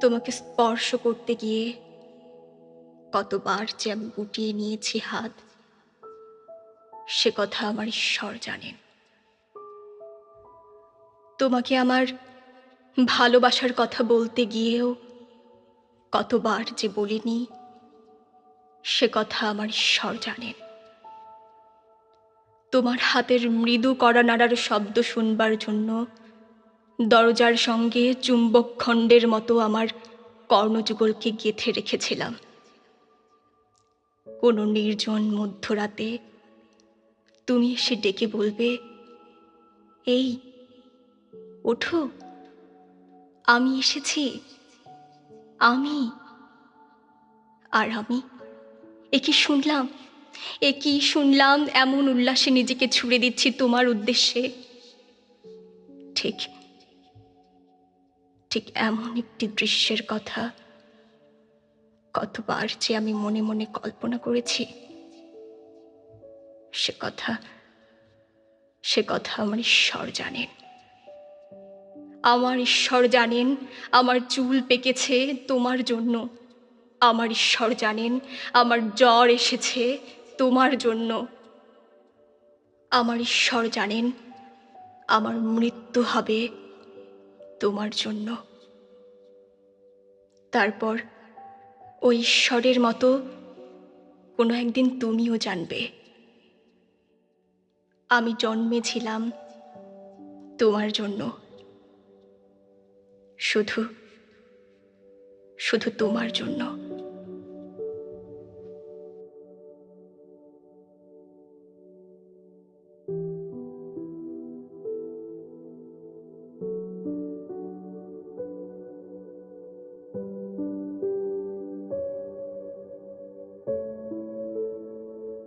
তোমাকে স্পর্শ করতে গিয়ে কতবার যে আমি গুটিয়ে নিয়েছি হাত, সে কথা আমার ঈশ্বর জানেন। তোমাকে আমার ভালোবাসার কথা বলতে গিয়েও কতবার যে বলিনি, সে কথা আমার ঈশ্বর জানেন। তোমার হাতের মৃদু করা নাড়ার শব্দ শুনবার জন্য দরজার সঙ্গে চুম্বক খণ্ডের মতো আমার কর্ণযুগলকে গেঁথে রেখেছিলাম। কোনো নির্জন মধ্যরাতে তুমি এসে ডেকে বলবে, এই, ওঠো, আমি এসেছি, আমি, আর আমি, এ কি শুনলাম, এ কি শুনলাম, এমন উল্লাসে নিজেকে ছুড়ে দিচ্ছি তোমার উদ্দেশ্যে? ঠিক ঠিক এমন একটি দৃশ্যের কথা কতবার যে আমি মনে মনে কল্পনা করেছি। সে কথা সে কথা আমার ঈশ্বর জানেন। আমার ঈশ্বর জানেন, আমার চুল পেকেছে তোমার জন্য। আমার ঈশ্বর জানেন, আমার জ্বর এসেছে তোমার জন্য। আমার ঈশ্বর জানেন, আমার মৃত্যু হবে তোমার জন্য। তারপর ওই ঈশ্বরের মতো কোনো একদিন তুমিও জানবে। আমি জন্মেছিলাম তোমার জন্য। শুধু শুধু তোমার জন্য।